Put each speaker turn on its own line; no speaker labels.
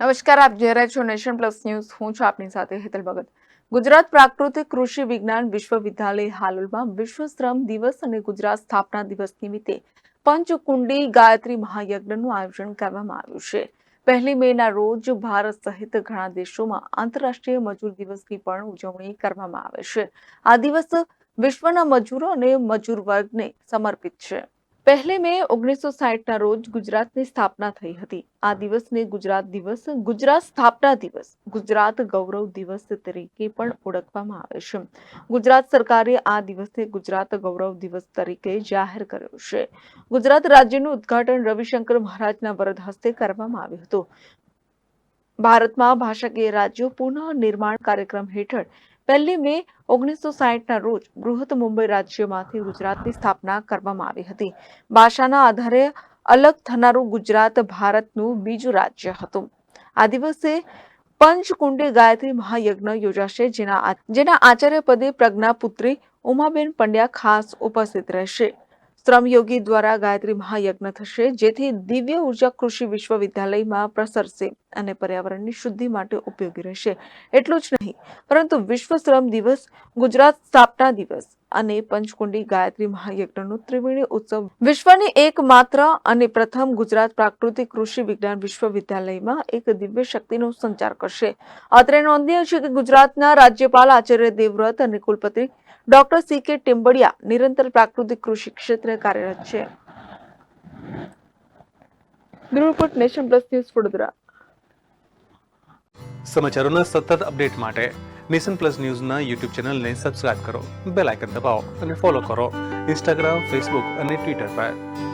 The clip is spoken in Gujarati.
નમસ્કાર, આપ જોઈ રહ્યા છો નેશન પ્લસ ન્યૂઝ. હું છું આપની સાથે હેતલ ભગત. ગુજરાત પ્રાકૃતિક કૃષિ વિજ્ઞાન વિશ્વવિદ્યાલય હાલોલમાં વિશ્વ શ્રમ દિવસ અને ગુજરાત સ્થાપના દિવસ નિમિત્તે પંચકુંડી ગાયત્રી મહાયજ્ઞનું આયોજન કરવામાં આવ્યું છે. પહેલી મેના રોજ ભારત સહિત ઘણા દેશોમાં આંતરરાષ્ટ્રીય મજૂર દિવસની પણ ઉજવણી કરવામાં આવે છે. આ દિવસ વિશ્વના મજૂરો અને મજૂર વર્ગને સમર્પિત છે. પહેલી મે ઓગણીસો સાહીઠના રોજ ગુજરાતની સ્થાપના થઈ હતી. આ દિવસને ગુજરાત દિવસ, ગુજરાત સ્થાપના દિવસ, ગુજરાત ગૌરવ દિવસ તરીકે પણ ઓળખવામાં આવે છે. ગુજરાત સરકારે આ દિવસને ગુજરાત ગૌરવ દિવસ તરીકે જાહેર કર્યો છે. ગુજરાત રાજ્યનું ઉદ્ઘાટન રવિશંકર મહારાજના વરદ હસ્તે કરવામાં આવ્યું હતું. ભારતમાં ભાષાકીય રાજ્યો પુનઃ નિર્માણ કાર્યક્રમ હેઠળ પહેલી મે ઓગણીસો સાહીઠના રોજ બૃહત મુંબઈ રાજ્યમાંથી ગુજરાતની સ્થાપના કરવામાં આવી હતી. ભાષાના આધારે અલગ થનારું ગુજરાત ભારતનું બીજું રાજ્ય હતું. આ દિવસે પંચકુંડી ગાયત્રી મહાયજ્ઞ યોજાશે, જેના જેના આચાર્ય પદે પ્રજ્ઞાપુત્રી ઉમાબેન પંડ્યા ખાસ ઉપસ્થિત રહેશે. શ્રમયોગી દ્વારા ગાયત્રી મહાયજ્ઞ થશે, જેથી દિવ્ય ઊર્જા કૃષિ વિશ્વવિદ્યાલયમાં પ્રસરશે અને પર્યાવરણની શુદ્ધિ માટે ઉપયોગી રહેશે. એટલું જ નહીં, પરંતુ વિશ્વ શ્રમ દિવસ, ગુજરાત સ્થાપના દિવસ અને પંચકુંડી ગાયત્રી મહાયજ્ઞનો ત્રિવેણી ઉત્સવ. વિશ્વની એકમાત્ર અને પ્રથમ ગુજરાત પ્રાકૃતિક કૃષિ વિજ્ઞાન વિશ્વવિદ્યાલયમાં એક દિવ્ય શક્તિનો સંચાર કરશે. અત્રે નોંધનીય છે કે ગુજરાતના રાજ્યપાલ આચાર્ય દેવવ્રત અને કુલપતિ ડોક્ટર સી કે ટિમ્બડિયા નિરંતર પ્રાકૃતિક કૃષિ ક્ષેત્રે કાર્યરત છે. Nation plus news Vadodara.
સમાચારોના સતત અપડેટ માટે નેશન પ્લસ ન્યૂઝના યુટ્યુબ ચેનલને સબસ્ક્રાઇબ કરો, બેલ આઇકન દબાવો અને ફોલો કરો ઇન્સ્ટાગ્રામ, ફેસબુક અને ટ્વિટર પર.